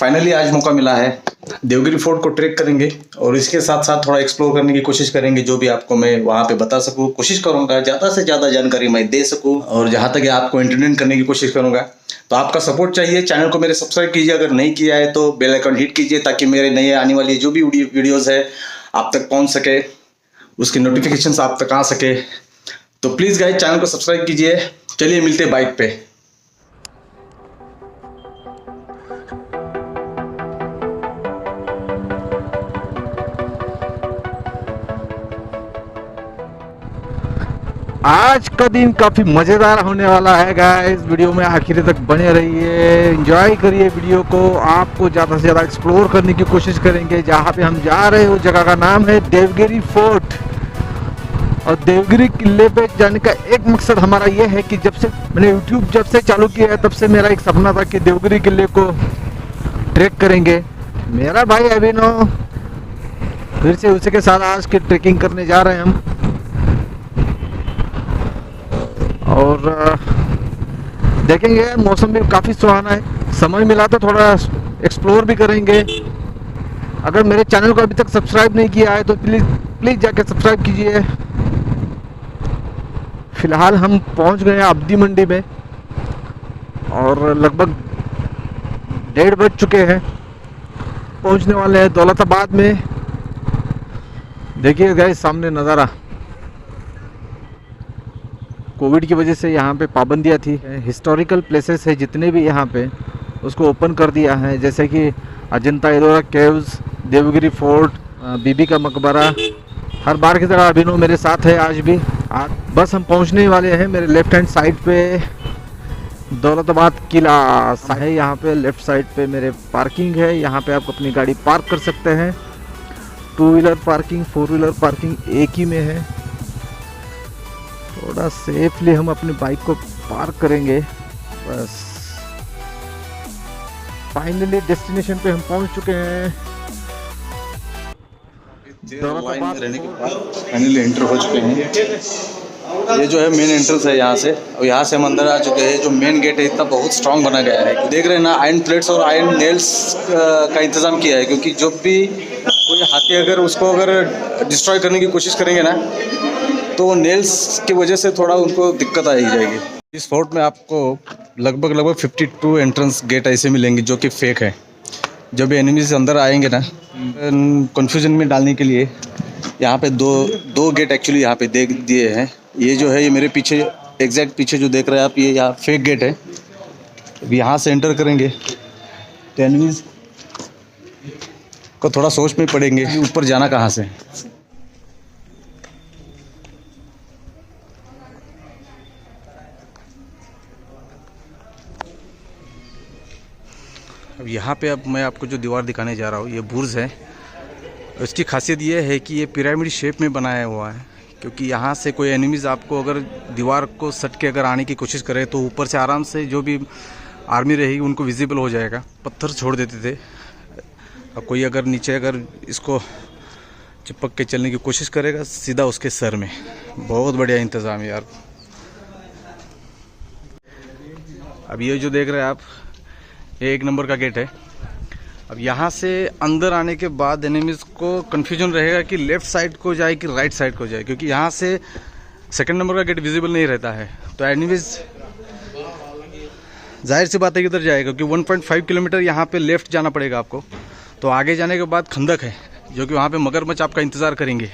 Finally आज मौका मिला है। देवगिरी फोर्ट को ट्रेक करेंगे और इसके साथ साथ थोड़ा एक्सप्लोर करने की कोशिश करेंगे, जो भी आपको मैं वहाँ पे बता सकूँ। कोशिश करूँगा, ज़्यादा से ज़्यादा जानकारी मैं दे सकूँ और जहाँ तक आपको एंटरटेन करने की कोशिश करूँगा। तो आपका सपोर्ट चाहिए चैनल को मेरे सब्सक्राइब कीजिए, अगर नहीं किया है तो बेल आइकन हिट कीजिए, ताकि मेरे नए आने वाली जो भी वीडियोज़ है, आप तक पहुँच सके, उसकी नोटिफिकेशन आप तक आ सके। तो प्लीज़ गाइस चैनल को सब्सक्राइब कीजिए। चलिए मिलते बाइक पे। आज का दिन काफ़ी मज़ेदार होने वाला है गाइस वीडियो में आखिर तक बने रहिए एंजॉय करिए वीडियो को. आपको ज़्यादा से ज़्यादा एक्सप्लोर करने की कोशिश करेंगे. जहाँ पे हम जा रहे हैं जगह का नाम है देवगिरी फोर्ट और देवगिरी किले पे जाने का एक मकसद हमारा ये है कि जब से मैंने यूट्यूब जब से चालू किया है, तब से मेरा एक सपना था कि देवगिरी किले को ट्रैक करेंगे. मेरा भाई अभिनव, फिर से उसी के साथ आज की ट्रैकिंग करने जा रहे हैं हम. और देखेंगे, मौसम भी काफ़ी सुहाना है। समय मिला तो थोड़ा एक्सप्लोर भी करेंगे। अगर मेरे चैनल को अभी तक सब्सक्राइब नहीं किया है तो प्लीज़ प्लीज़ जाके सब्सक्राइब कीजिए। फ़िलहाल हम पहुँच गए हैं अब्दी मंडी में। और लगभग डेढ़ बज चुके हैं। पहुँचने वाले हैं दौलताबाद में। देखिए गए सामने नज़ारा। कोविड की वजह से यहाँ पे पाबंदियाँ थी। हिस्टोरिकल प्लेसेस है, जितने भी यहाँ पे, उसको ओपन कर दिया है। जैसे कि अजंता एलोरा केव्स, देवगिरी फोर्ट बीबी का मकबरा। हर बार की तरह अभिनव मेरे साथ है आज भी। आज बस हम पहुँचने वाले हैं मेरे लेफ़्ट हैंड साइड पे। दौलताबाद किला है यहाँ पे लेफ़्ट साइड पे मेरे पार्किंग है। यहाँ पे आप अपनी गाड़ी पार्क कर सकते हैं। Two wheeler parking four wheeler parking एक ही में है। थोड़ा सेफली हम अपनी बाइक को पार्क करेंगे। बस। फाइनली डेस्टिनेशन पे हम पहुँच चुके हैं। फाइनली एंटर हो चुके हैं। ये जो है मेन एंट्रेंस है यहाँ से। और यहाँ से हम अंदर आ चुके हैं, जो मेन गेट है, इतना बहुत स्ट्रांग बना गया है। देख रहे हैं ना आयरन प्लेट्स और आयरन नेल्स का इंतज़ाम किया है, क्योंकि जब भी कोई हाथी अगर उसको अगर डिस्ट्रॉय करने की कोशिश करेंगे ना तो नेल्स की वजह से थोड़ा उनको दिक्कत आई जाएगी। इस फोर्ट में आपको लगभग लगभग 52 एंट्रेंस गेट ऐसे मिलेंगे जो कि फेक है। जब एनिमीज अंदर आएँगे ना कन्फ्यूज़न में डालने के लिए यहाँ पे दो दो गेट एक्चुअली यहाँ पे दे दिए हैं। ये जो है ये मेरे पीछे एग्जैक्ट पीछे जो देख रहे हैं आप ये यहाँ फेक गेट है। अब यहाँ से एंटर करेंगे तो एनिमीज को थोड़ा सोच में पड़ेंगे कि ऊपर जाना कहाँ से। यहाँ पे अब मैं आपको जो दीवार दिखाने जा रहा हूँ, ये बुर्ज है। इसकी खासियत ये है कि ये पिरामिड शेप में बनाया हुआ है, क्योंकि यहाँ से कोई एनिमीज़ आपको अगर दीवार को सट के अगर आने की कोशिश करे तो ऊपर से आराम से जो भी आर्मी रहेगी, उनको विजिबल हो जाएगा। पत्थर छोड़ देते थे। और कोई अगर नीचे अगर इसको चिपक के चलने की कोशिश करेगा, सीधा उसके सर में। बहुत बढ़िया इंतज़ाम यार। अब ये जो देख रहे हैं आप ये एक नंबर का गेट है। अब यहाँ से अंदर आने के बाद एनिमीज को कन्फ्यूज़न रहेगा कि लेफ़्ट साइड को जाए कि राइट साइड को जाए, क्योंकि यहाँ से सेकंड नंबर का गेट विजिबल नहीं रहता है। तो एनिमीज ज़ाहिर सी बात है किधर जाएगा, क्योंकि 1.5 किलोमीटर यहाँ पे लेफ़्ट जाना पड़ेगा आपको। तो आगे जाने के बाद खंदक है, जो कि वहाँ पे मगरमच्छ आपका इंतज़ार करेंगे।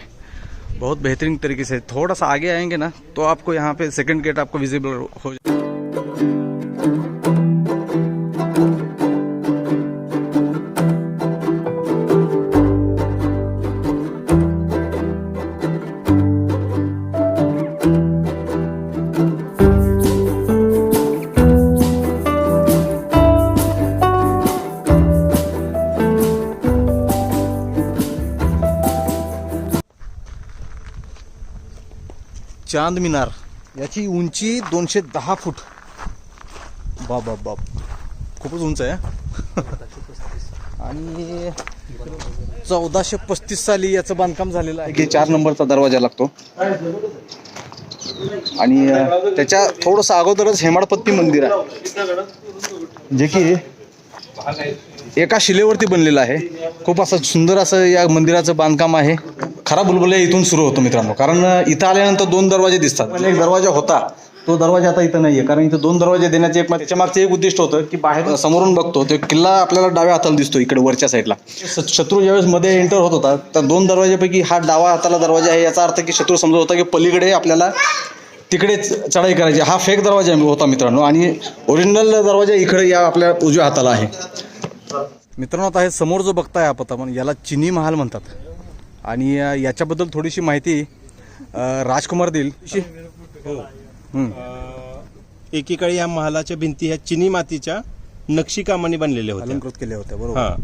बहुत बेहतरीन तरीके से, थोड़ा सा आगे आएँगे ना तो आपको यहाँ पे सेकंड गेट आपको विजिबल हो चांद मिनार याची उंची दोनशे दहा फूट. बाप बाप बाप. खूपच उंच आहे आणि चौदाशे पस्तीस साली याचं बांधकाम झालेलं आहे. चार नंबरचा दरवाजा लागतो. आणि त्याच्या थोडंसं अगोदरच हेमाडपत्ती मंदिर आहे. जे की एका शिलेवरती बनलेलं आहे. खूप असं सुंदर असं या मंदिराचं बांधकाम आहे. खरा बुलबुल्या इथून सुरू होतो मित्रांनो. कारण इथं आल्यानंतर दोन दरवाजे दिसतात. म्हणजे एक दरवाजा होता. तो दरवाजा आता इथं नाही आहे कारण इथं दोन दरवाजे देण्याचे एक त्याच्या मागचं एक उद्दिष्ट होतं की बाहेर समोरून बघतो तो किल्ला आपल्याला डाव्या हाताला दिसतो इकडे वरच्या साईडला शत्रू ज्यावेळेस मध्ये एंटर होत होता तर दोन दरवाजेपैकी हा डावा हाताला दरवाजा आहे याचा अर्थ की शत्रू समजत होता की पलीकडे आपल्याला तिकडेच चढाई करायची हा फेक दरवाजा होता मित्रांनो. आणि ओरिजिनल दरवाजा इकडे या आपल्या उजव्या हाताला आहे. मित्रांनो आता हे समोर जो बघताय आपण याला चिनी महाल म्हणतात. आणि याच्याबद्दल थोडीशी माहिती राजकुमार देईल. हम्म. एकेकाळी या महालाच्या भिंती ह्या चिनी मातीच्या नक्षीकामाने बनलेल्या होत्या. अलंकृत केले होते बरोबर. हा.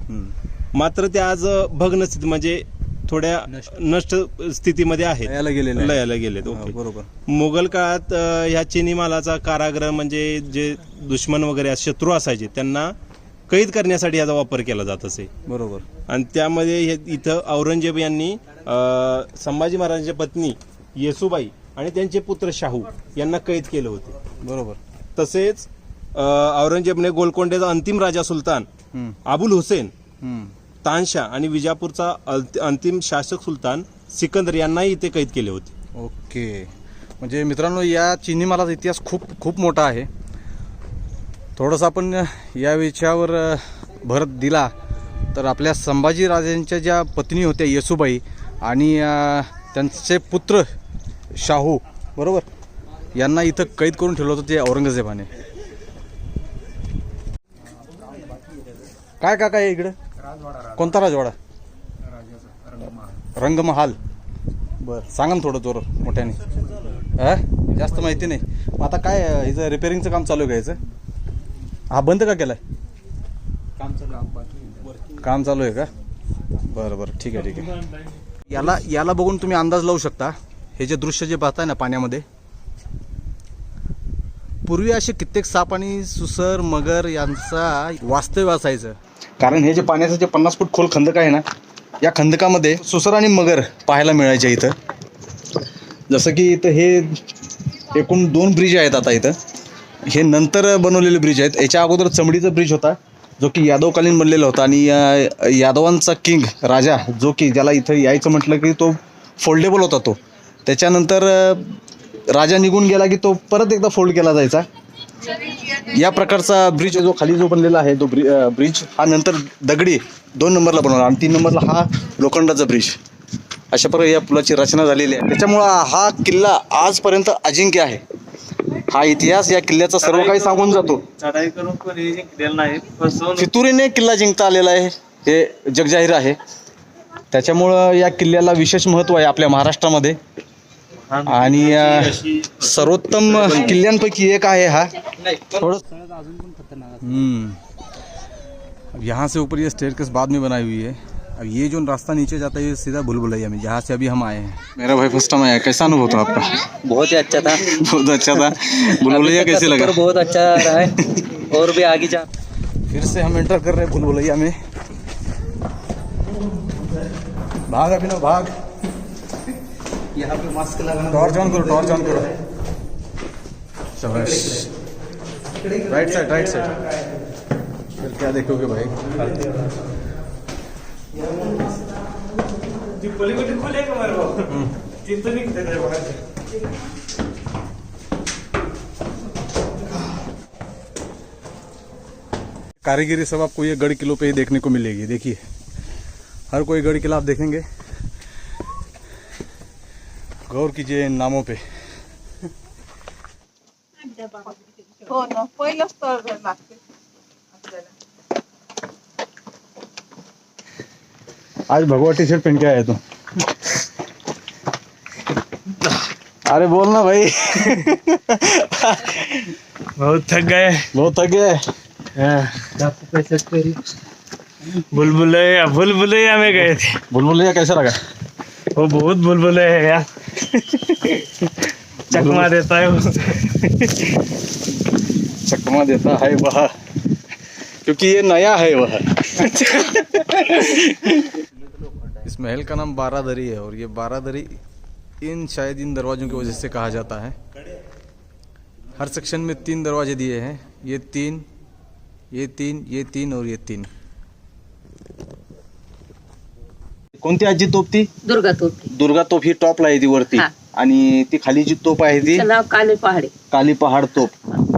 मात्र त्या आज भग्न स्थिती म्हणजे थोड्या नष्ट. स्थितीमध्ये आहेत. लयाला हा, ओके. बरोबर. मुघल काळात ह्या चिनी मालाचा कारागृह म्हणजे जे दुश्मन वगैरे शत्रू असायचे त्यांना कैद करण्यासाठी याचा वापर केला जात असे. बरोबर. आणि त्यामध्ये हे इथं औरंगजेब यांनी अ, संभाजी महाराजांच्या पत्नी येसुबाई आणि त्यांचे पुत्र शाहू यांना कैद केले होते. बरोबर. तसेच अ, औरंगजेबने गोलकोंडेचा अंतिम राजा सुलतान हम्म. अबुल हुसेन हम्म. तानशाह आणि विजापूरचा अल्त- अंतिम शासक सुलतान सिकंदर यांनाही इथे कैद केले होते. ओके. म्हणजे मित्रांनो या चिनी मालाचा इतिहास खूप खूप मोठा आहे. थोडंसं आपण या विषयावर भर दिला तर आपल्या संभाजी राजांच्या ज्या पत्नी होत्या येसुबाई आणि त्यांचे पुत्र शाहू बरोबर? यांना इथं कैद करून ठेवलं होतं ते औरंगजेबाने. काय काका इकडं? कोणता राजवाडा? रंगमहाल. बर सांगा ना थोडं जोर मोठ्याने. जास्त माहिती नाही. मग आता काय हिचं रिपेअरिंगचं काम चालू घ्यायचं हा बंद का केलाय? काम चालू आहे. का? बरं बरं. ठीक आहे ठीक आहे. याला याला बघून तुम्ही अंदाज लावू शकता. हे जे दृश्य जे पाहताय ना पाण्यामध्ये पूर्वी असे कित्येक साप आणि सुसर मगर यांचा वास्तव्य असायचं. कारण हे जे पाण्याचं जे पन्नास फूट खोल खंदक आहे ना या खंदकामध्ये सुसर आणि मगर पाहायला मिळायचे इथं. जसं की इथं हे एकूण दोन ब्रिज आहेत आता इथं. हे नंतर बनवलेले ब्रिज आहेत. याच्या अगोदर चमडीचा ब्रिज होता जो की यादवकालीन बनलेला होता. आणि यादवांचा किंग राजा जो की ज्याला इथं यायचं म्हटलं की तो फोल्डेबल होता तो. त्याच्यानंतर राजा निघून गेला की तो परत एकदा फोल्ड केला जायचा. या प्रकारचा ब्रिज जो खाली जो बनलेला आहे तो ब्रि ब्रिज हा नंतर दगडी दोन नंबरला बनवला. आणि तीन नंबरला हा लोखंडाचा ब्रिज अशा प्रकारे या पुलाची रचना झालेली आहे. त्याच्यामुळं हा किल्ला आजपर्यंत अजिंक्य आहे. हा इतिहास या किल्ल्याचा सर्व काही सांगून जातो. चढाई करून कोणी जिंकलेलं नाही. फसवून फितुरीने किल्ला जिंकता आलेला आहे. हे जगजाहीर आहे. त्याच्यामुळं या किल्ल्याला विशेष महत्त्व आहे आपल्या महाराष्ट्रामध्ये. आणि अं, सर्वोत्तम किल्ल्यांपैकी एक आहे हा. थोडं हम्म. अब यहाँ से ऊपर ये स्टेयर बाद में बनाई हुई है. अब ये जो रास्ता नीचे जाता है ये सीधा भूलभुलैया में जहाँ से अभी हम आए हैं। मेरा भाई फ़र्स्ट टाइम आया कैसा अनुभव था आपका? बहुत ही अच्छा था। बहुत अच्छा था। भूलभुलैया अभी तक कैसे लगा बहुत अच्छा रहा है। और भी आगे जा फिर से हम एंटर कर रहे हैं भूलभुलैया में। भाग अभिनव भाग। यहाँ पे मास्क लगाना टॉर्च ऑन करो टॉर्च ऑन करो। शाबाश राइट साइड राइट साइड फिर क्या देखोगे भाई? खोली कुठे खुले का मरवा तिथं निघते रे बाहेर कारीगरी सब आपको ये गढ़ किलो पे ही देखने को मिलेगी देखिए। हर कोई गढ़ किला आप देखेंगे। गौर कीजिए इन नामों पे। आज भगवा टी शर्ट पहन के आए तुम तो। अरे बोल ना भाई। बहुत थक गए। बहुत थक गए। बुलबुलैया बुलबुलैया में गए थे। बुलबुलिया कैसा लगा? वो बहुत बुलबुले है यार। चकमा देता है चकमा देता है वह। क्योंकि ये नया है वह। महल का नाम बारादरी है और ये बारादरी इन शायद इन दरवाज़ों की वजह से कहा जाता है। हर सेक्शन में तीन दरवाजे दिए हैं। ये तीन ये तीन ये तीन और ये तीन। कोणती आजी तोप थी दुर्गा तोप दुर्गा तोप ही टॉप लाई थी वरती. आणि ती खाली जी तोप आहे ती? नाव काले पहाडे. काली पहाड तोप.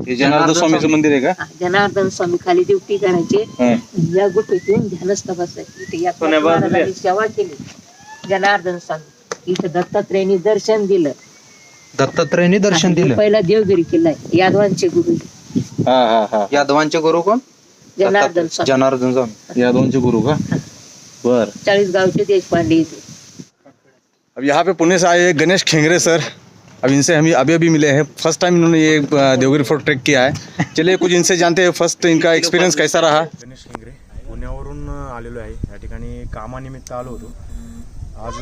हे जनार्दन स्वामीचं मंदिर आहे का? हा, जनार्दन स्वामी खाली ड्युटी करायचे. हा. या गुफेतून ध्यानस्थ बसायचे. इथे या महाराजांनी सेवा केली. जनार्दन स्वामी. इथं दत्तात्रेयांनी दर्शन दिलं. दत्तात्रयनी दर्शन आणि दिलं? पहिला देवगिरी किल्ला आहे यादवांचे गुरु. हा हा हा. यादवांचे गुरु कोण? जनार्दन स्वामी. जनार्दन स्वामी. या दोनचे गुरु का? बर. चाळीस गावचे देशपांडे इथे. अब यहाँ पे पुणे से आए गणेश खेंगरे सर। अब इनसे हम अभी अभी मिले हैं। फर्स्ट टाइम इन्होंने ये देवगिरी फोर्ट ट्रैक किया है। चलिए कुछ इनसे जानते हैं। फर्स्ट इनका एक्सपीरियंस कैसा रहा? गणेश खेंगरे पुण्यावरून आलेलो आहे. या ठिकाणी कामानिमित्त आलो होतो. आज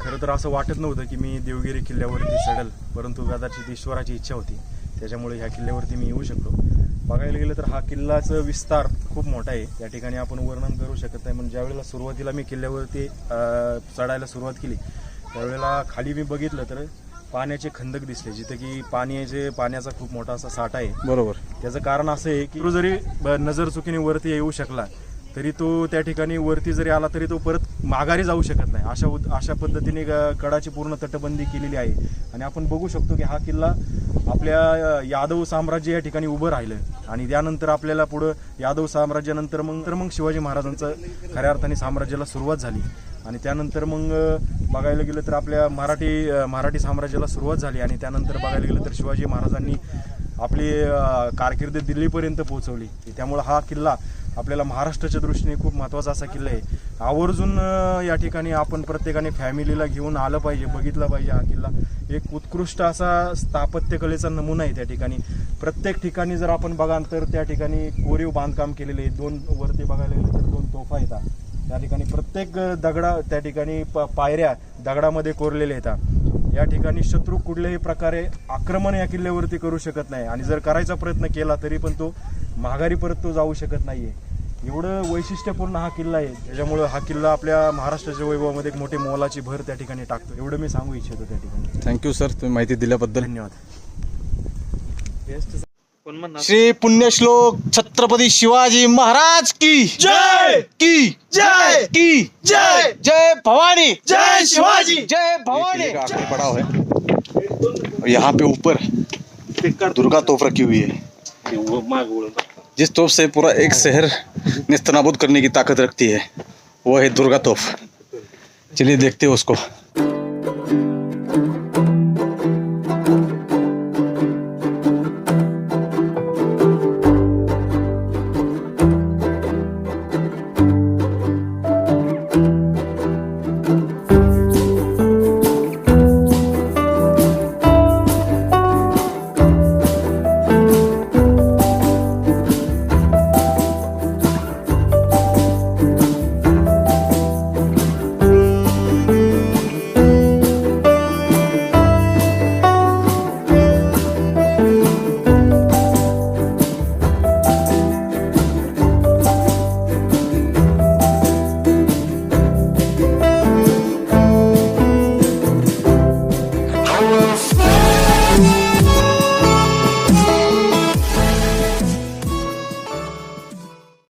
खरं तर असं वाटत नव्हतं की मी देवगिरी किल्ल्यावरती चढल. परंतु कदाचित ईश्वराची इच्छा होती. त्याच्यामुळे ह्या किल्ल्यावरती मी येऊ शकलो. बघायला गेलं तर हा किल्ल्याचं विस्तार खूप मोठा आहे. या ठिकाणी आपण वर्णन करू शकत नाही. पण ज्यावेळेला सुरुवातीला मी किल्ल्यावरती चढायला सुरुवात केली त्यावेळेला खाली मी बघितलं तर पाण्याचे खंदक दिसले जिथे की पाण्याचे पाण्याचा खूप मोठा असा साठा आहे. बरोबर. त्याचं कारण असं आहे की तो जरी ब- नजर चुकीने वरती येऊ शकला तरी तो त्या ठिकाणी वरती जरी आला तरी तो परत माघारी जाऊ शकत नाही. अशा उद- अशा पद्धतीने ग- कडाची पूर्ण तटबंदी केलेली आहे. आणि आपण बघू शकतो की हा किल्ला आपल्या अ, यादव साम्राज्य या ठिकाणी उभं राहिलं. आणि त्यानंतर आपल्याला पुढं यादव साम्राज्यानंतर मग तर मग शिवाजी महाराजांचं खऱ्या अर्थाने साम्राज्याला सुरुवात झाली. आणि त्यानंतर मग बघायला गेलं तर आपल्या मराठी मराठी साम्राज्याला सुरुवात झाली आणि त्यानंतर बघायला गेलं तर शिवाजी महाराजांनी आपली कारकिर्द दिल्लीपर्यंत पोहोचवली. त्यामुळं हा किल्ला आपल्याला महाराष्ट्राच्या दृष्टीने खूप महत्त्वाचा असा किल्ला आहे. आवर्जून या ठिकाणी आपण प्रत्येकाने फॅमिलीला घेऊन आलं पाहिजे बघितलं पाहिजे हा किल्ला. एक उत्कृष्ट असा स्थापत्यकलेचा नमुना आहे त्या ठिकाणी. प्रत्येक ठिकाणी जर आपण बघाल तर त्या ठिकाणी कोरीव बांधकाम केलेले आहे. दोन वरती बघायला गेलं तर दोन तोफा येतात. त्या ठिकाणी प्रत्येक दगडा त्या ठिकाणी प- पायऱ्या दगडामध्ये कोरलेल्या येतात. या ठिकाणी शत्रू कुठल्याही प्रकारे आक्रमण या किल्ल्यावरती करू शकत नाही. आणि जर करायचा प्रयत्न केला तरी पण तो माघारी परत तो जाऊ शकत नाहीये. एवढं वैशिष्ट्यपूर्ण हा किल्ला आहे. त्याच्यामुळं हा किल्ला आपल्या महाराष्ट्राच्या वैभवामध्ये एक मोठी मोलाची भर त्या ठिकाणी टाकतो. एवढं मी सांगू इच्छितो त्या ठिकाणी. थँक्यू सर तुम्ही माहिती दिल्याबद्दल. धन्यवाद. श्री पुण्यश्लोक छत्रपति शिवाजी महाराज की जय! की जय! की जय! जय भवानी! जय शिवाजी! जय भवानी! आखिरी पड़ाव है। और यहाँ पे ऊपर दुर्गा तोप रखी हुई है। जिस तोप से पूरा एक शहर निस्तनाबूद करने की ताकत रखती है वो है दुर्गा तोप चलिए देखते हैं उसको।